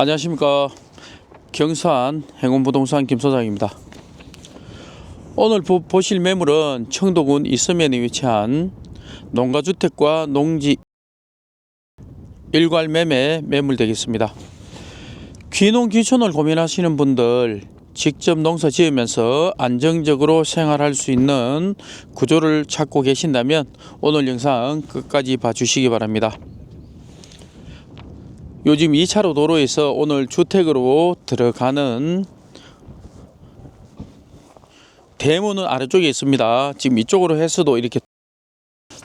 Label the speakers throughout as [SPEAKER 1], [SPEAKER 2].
[SPEAKER 1] 안녕하십니까. 경산 행운부동산 김소장입니다. 오늘 보, 보실 매물은 청도군 이서면에 위치한 농가주택과 농지 일괄 매매 매물 되겠습니다. 귀농 귀촌을 고민하시는 분들 직접 농사 지으면서 안정적으로 생활할 수 있는 구조를 찾고 계신다면 오늘 영상 끝까지 봐주시기 바랍니다 요즘 2차로 도로에서 오늘 주택으로 들어가는 대문은 아래쪽에 있습니다. 지금 이쪽으로 해서도 이렇게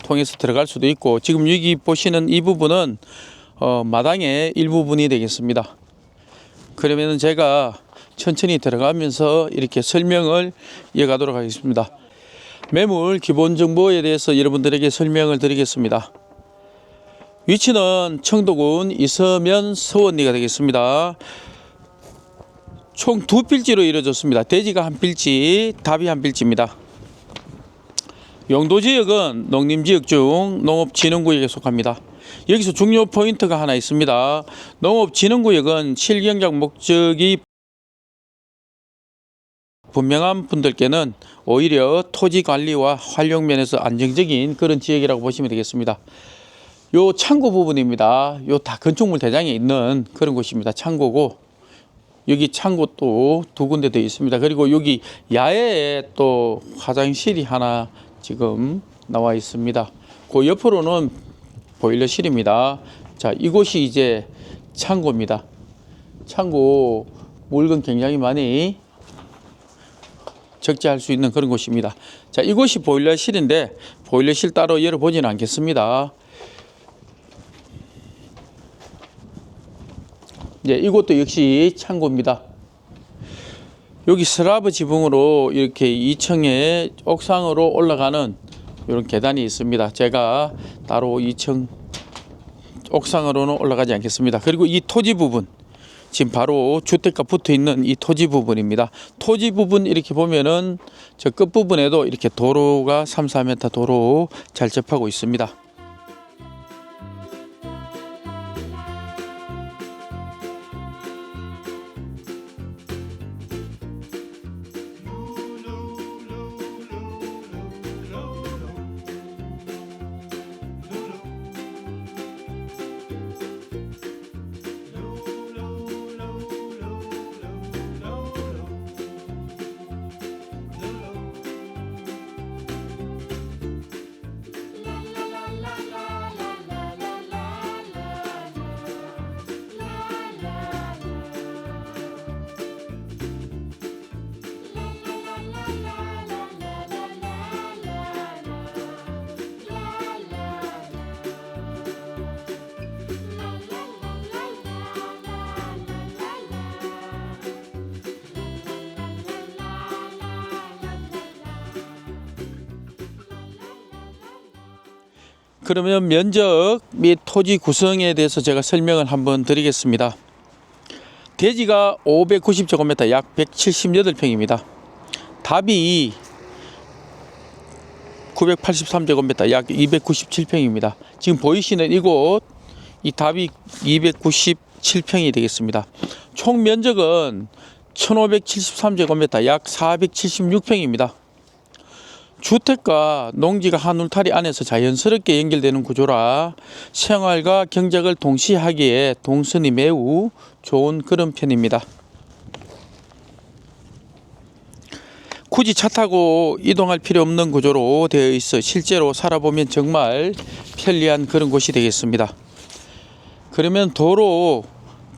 [SPEAKER 1] 통해서 들어갈 수도 있고 지금 여기 보시는 이 부분은 어, 마당의 일부분이 되겠습니다. 그러면 제가 천천히 들어가면서 이렇게 설명을 이어가도록 하겠습니다. 매물 기본 정보에 대해서 여러분들에게 설명을 드리겠습니다. 위치는 청도군 이서면 서원리가 되겠습니다. 총 두 필지로 이루어졌습니다. 대지가 한 필지, 답이 한 필지입니다. 용도 지역은 농림 지역 중 농업진흥구역에 속합니다. 여기서 중요 포인트가 하나 있습니다. 농업진흥구역은 실경적 목적이 분명한 분들께는 오히려 토지 관리와 활용 면에서 안정적인 그런 지역이라고 보시면 되겠습니다. 요 창고 부분입니다. 요 다 건축물 대장에 있는 그런 곳입니다. 창고고 여기 창고 또 두 군데 더 있습니다. 그리고 여기 야외에 또 화장실이 하나 지금 나와 있습니다. 그 옆으로는 보일러실입니다. 자, 이곳이 이제 창고입니다. 창고 물건 굉장히 많이 적재할 수 있는 그런 곳입니다. 자, 이곳이 보일러실인데 보일러실 따로 열어보지는 않겠습니다. 네, 이것도 역시 창고입니다. 여기 슬라브 지붕으로 이렇게 2층에 옥상으로 올라가는 이런 계단이 있습니다. 제가 따로 2층 옥상으로는 올라가지 않겠습니다. 그리고 이 토지 부분 지금 바로 주택가 붙어 있는 이 토지 부분입니다. 토지 부분 이렇게 보면은 저 끝 부분에도 이렇게 도로가 3, 4m 도로 잘 접하고 있습니다. 그러면 면적 및 토지 구성에 대해서 제가 설명을 한번 드리겠습니다. 대지가 590제곱미터 약 178평입니다. 답이 983제곱미터 약 297평입니다. 지금 보이시는 이곳 이 답이 297평이 되겠습니다. 총 면적은 1573제곱미터 약 476평입니다. 주택과 농지가 한 울타리 안에서 자연스럽게 연결되는 구조라 생활과 경작을 동시에 하기에 동선이 매우 좋은 그런 편입니다. 굳이 차 타고 이동할 필요 없는 구조로 되어 있어 실제로 살아보면 정말 편리한 그런 곳이 되겠습니다. 그러면 도로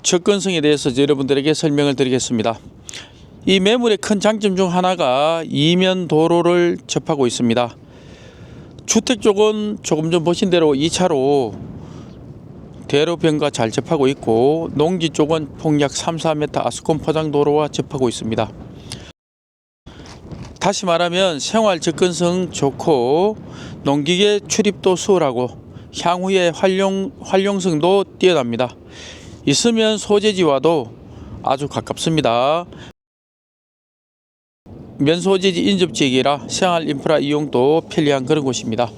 [SPEAKER 1] 접근성에 대해서 여러분들에게 설명을 드리겠습니다. 이 매물의 큰 장점 중 하나가 이면 도로를 접하고 있습니다. 주택 쪽은 조금 전 보신 대로 2차로 대로변과 잘 접하고 있고 농지 쪽은 폭약 3, 4m 아스콘 포장 도로와 접하고 있습니다. 다시 말하면 생활 접근성 좋고 농기계 출입도 수월하고 향후에 활용 활용성도 뛰어납니다. 있으면 소재지와도 아주 가깝습니다. 면소재지 인접 지역이라 생활 인프라 이용도 편리한 그런 곳입니다.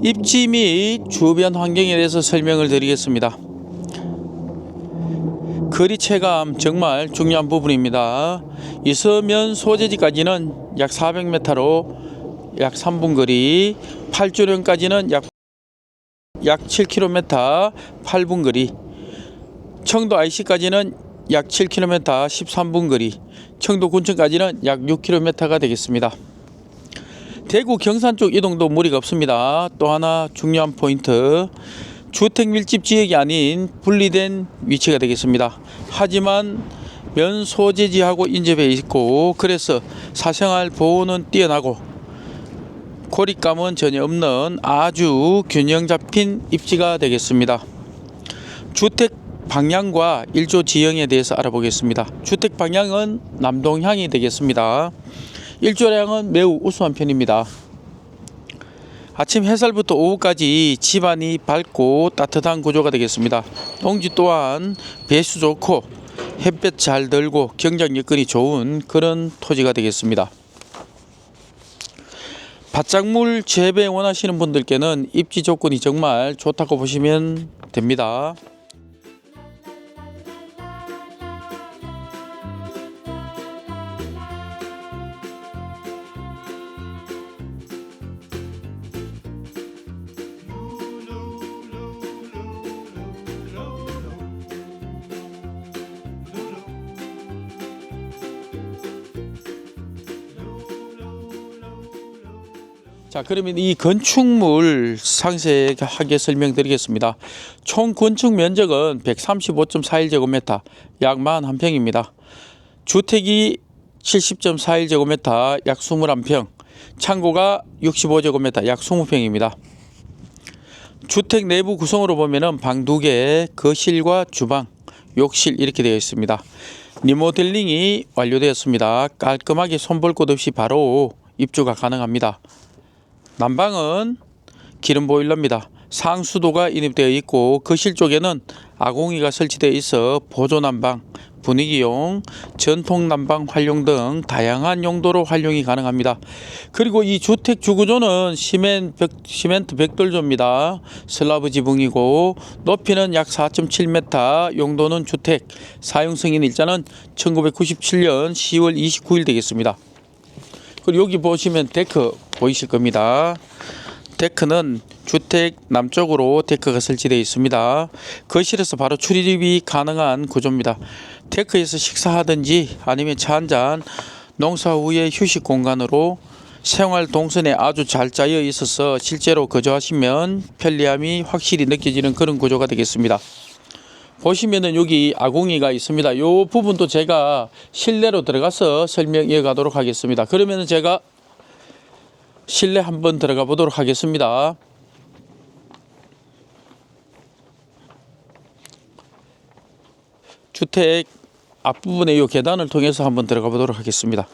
[SPEAKER 1] 입지 및 주변 환경에 대해서 설명을 드리겠습니다. 거리 체감 정말 중요한 부분입니다. 이서면 소재지까지는 약 400m로 약 3분 거리, 8주년까지는 약, 약 7km 8분 거리, 청도 IC까지는 약 7km 13분 거리, 청도 군청까지는 약 6km가 되겠습니다. 대구 경산 쪽 이동도 무리가 없습니다. 또 하나 중요한 포인트. 주택 밀집 지역이 아닌 분리된 위치가 되겠습니다. 하지만 면 소재지하고 인접해 있고 그래서 사생활 보호는 뛰어나고 고립감은 전혀 없는 아주 균형 잡힌 입지가 되겠습니다. 주택 방향과 일조 지형에 대해서 알아보겠습니다. 주택 방향은 남동향이 되겠습니다. 일조량은 매우 우수한 편입니다. 아침 햇살부터 오후까지 집안이 밝고 따뜻한 구조가 되겠습니다. 농지 또한 배수 좋고 햇볕 잘 들고 경작 여건이 좋은 그런 토지가 되겠습니다. 바짝물 재배 원하시는 분들께는 입지 조건이 정말 좋다고 보시면 됩니다. 자, 그러면 이 건축물 상세하게 설명드리겠습니다. 총 건축 면적은 135.41제곱미터, 약 41평입니다. 주택이 70.41제곱미터, 약 21평, 창고가 65제곱미터, 약 20평입니다. 주택 내부 구성으로 보면은 방 두 개, 거실과 주방, 욕실 이렇게 되어 있습니다. 리모델링이 완료되었습니다. 깔끔하게 손볼 곳 없이 바로 입주가 가능합니다. 난방은 기름 보일러입니다. 상수도가 인입되어 있고 거실 쪽에는 아궁이가 설치되어 있어 보조 난방, 분위기용, 전통 난방 활용 등 다양한 용도로 활용이 가능합니다. 그리고 이 주택 주구조는 시멘 벽, 시멘트 벽돌조입니다. 슬라브 지붕이고 높이는 약 4.7m, 용도는 주택, 사용 승인 일자는 1997년 10월 29일 되겠습니다. 그리고 여기 보시면 데크 보이실 겁니다. 데크는 주택 남쪽으로 데크가 설치되어 있습니다. 거실에서 바로 출입이 가능한 구조입니다. 데크에서 식사하든지 아니면 차 한잔 농사 후에 휴식 공간으로 생활 동선에 아주 잘 짜여 있어서 실제로 거주하시면 편리함이 확실히 느껴지는 그런 구조가 되겠습니다. 보시면은 여기 아궁이가 있습니다. 이 부분도 제가 실내로 들어가서 설명 이어가도록 하겠습니다. 그러면은 제가 실내 한번 들어가 보도록 하겠습니다. 주택 앞부분에 이 계단을 통해서 한번 들어가 보도록 하겠습니다.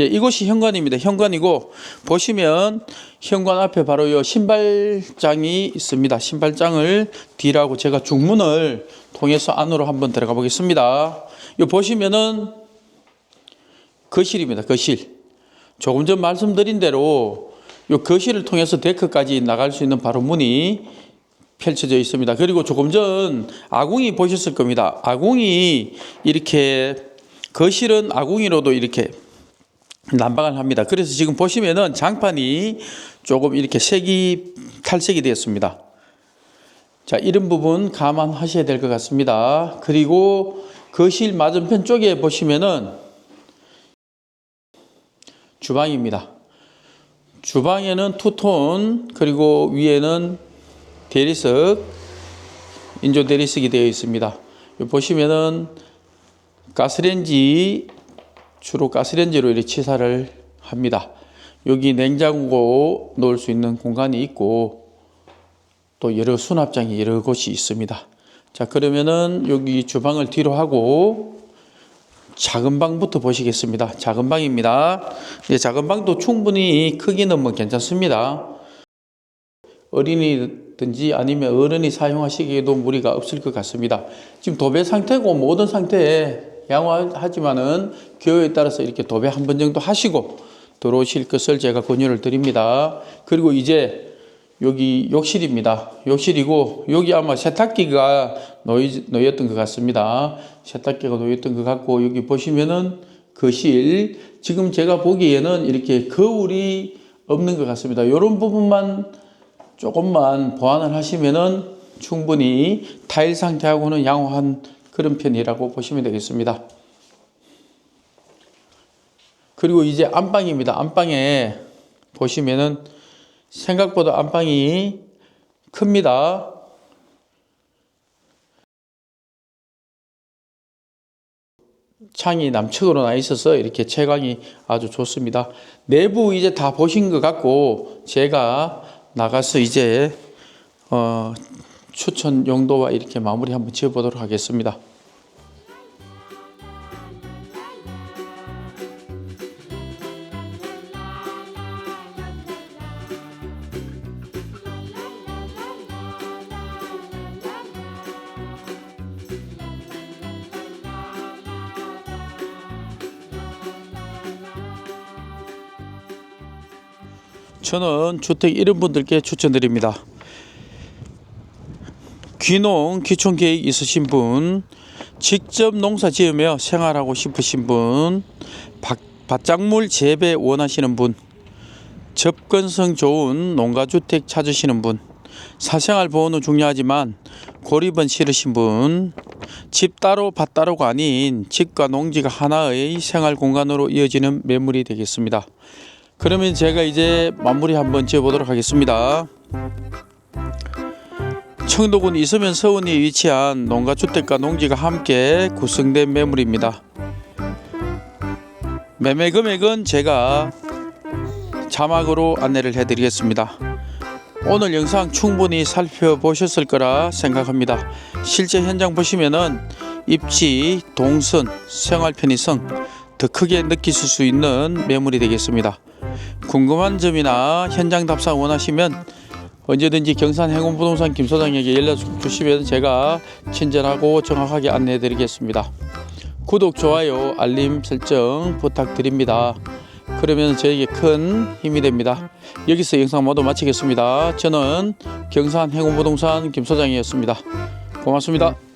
[SPEAKER 1] 예, 이곳이 현관입니다. 현관이고 보시면 현관 앞에 바로 요 신발장이 있습니다. 신발장을 뒤라고 제가 중문을 통해서 안으로 한번 들어가 보겠습니다. 요 보시면은 거실입니다. 거실. 조금 전 말씀드린 대로 요 거실을 통해서 데크까지 나갈 수 있는 바로 문이 펼쳐져 있습니다. 그리고 조금 전 아궁이 보셨을 겁니다. 아궁이 이렇게 거실은 아궁이로도 이렇게 난방을 합니다. 그래서 지금 보시면은 장판이 조금 이렇게 색이 탈색이 되었습니다. 자, 이런 부분 감안하셔야 될 것 같습니다. 그리고 거실 맞은편 쪽에 보시면은 주방입니다. 주방에는 투톤 그리고 위에는 대리석 인조 대리석이 되어 있습니다. 보시면은 가스레인지 주로 가스레인지로 이렇게 치사를 합니다. 여기 냉장고 넣을 수 있는 공간이 있고 또 여러 수납장이 여러 곳이 있습니다. 자 그러면은 여기 주방을 뒤로 하고 작은 방부터 보시겠습니다. 작은 방입니다. 예, 작은 방도 충분히 크기는 뭐 괜찮습니다. 어린이든지 아니면 어른이 사용하시기에도 무리가 없을 것 같습니다. 지금 도배 상태고 모든 상태에 양호하지만은 교회에 따라서 이렇게 도배 한 번 정도 하시고 들어오실 것을 제가 권유를 드립니다. 그리고 이제 여기 욕실입니다. 욕실이고 여기 아마 세탁기가 놓이, 놓였던 것 같습니다. 세탁기가 놓였던 것 같고 여기 보시면은 거실 지금 제가 보기에는 이렇게 거울이 없는 것 같습니다. 이런 부분만 조금만 보완을 하시면은 충분히 타일 상태하고는 양호한 그런 편이라고 보시면 되겠습니다. 그리고 이제 안방입니다. 안방에 보시면은 생각보다 안방이 큽니다. 창이 남측으로 나 있어서 이렇게 채광이 아주 좋습니다. 내부 이제 다 보신 것 같고 제가 나가서 이제 어, 추천 용도와 이렇게 마무리 한번 지어보도록 하겠습니다. 저는 주택 이런 분들께 추천드립니다. 귀농 귀촌 계획 있으신 분, 직접 농사 지으며 생활하고 싶으신 분, 밭- 밭작물 재배 원하시는 분, 접근성 좋은 농가주택 찾으시는 분, 사생활 보호는 중요하지만 고립은 싫으신 분, 집 따로 밭 따로가 아닌 집과 농지가 하나의 생활 공간으로 이어지는 매물이 되겠습니다. 그러면 제가 이제 마무리 한번 지어보도록 하겠습니다. 청도군 이서면 서원에 위치한 농가주택과 농지가 함께 구성된 매물입니다. 매매 금액은 제가 자막으로 안내를 해드리겠습니다. 오늘 영상 충분히 살펴보셨을 거라 생각합니다. 실제 현장 보시면은 입지, 동선, 생활 편의성 더 크게 느끼실 수 있는 매물이 되겠습니다. 궁금한 점이나 현장 답사 원하시면 언제든지 경산 행운부동산 김 소장에게 연락 주시면 제가 친절하고 정확하게 안내해 드리겠습니다. 구독, 좋아요, 알림 설정 부탁드립니다. 그러면 저에게 큰 힘이 됩니다. 여기서 영상 모두 마치겠습니다. 저는 경산 행운부동산 김 소장이었습니다. 고맙습니다.